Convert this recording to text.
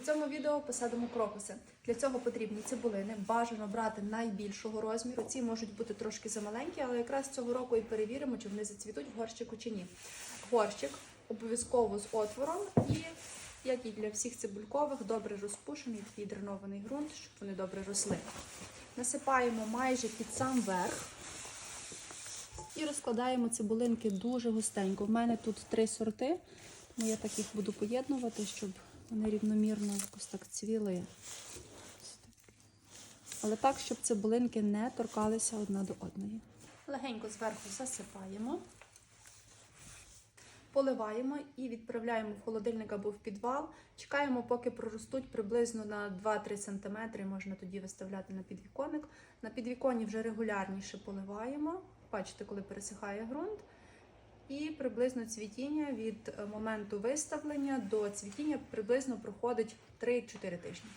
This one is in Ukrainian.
У цьому відео посадимо крокуси. Для цього потрібні цибулини. Бажано брати найбільшого розміру. Ці можуть бути трошки замаленькі, але якраз цього року і перевіримо, чи вони зацвітуть в горщику чи ні. Горщик обов'язково з отвором і, як і для всіх цибулькових, добре розпушений, такий дренований ґрунт, щоб вони добре росли. Насипаємо майже під сам верх. І розкладаємо цибулинки дуже густенько. В мене тут три сорти, тому я так їх буду поєднувати, щоб вони рівномірно якось так цвіли. Але так, щоб цибулинки не торкалися одна до одної. Легенько зверху засипаємо, поливаємо і відправляємо в холодильник або в підвал. Чекаємо, поки проростуть приблизно на 2-3 см, можна тоді виставляти на підвіконник. На підвіконні вже регулярніше поливаємо. Бачите, коли пересихає ґрунт. І приблизно цвітіння від е, моменту виставлення до цвітіння приблизно проходить 3-4 тижні.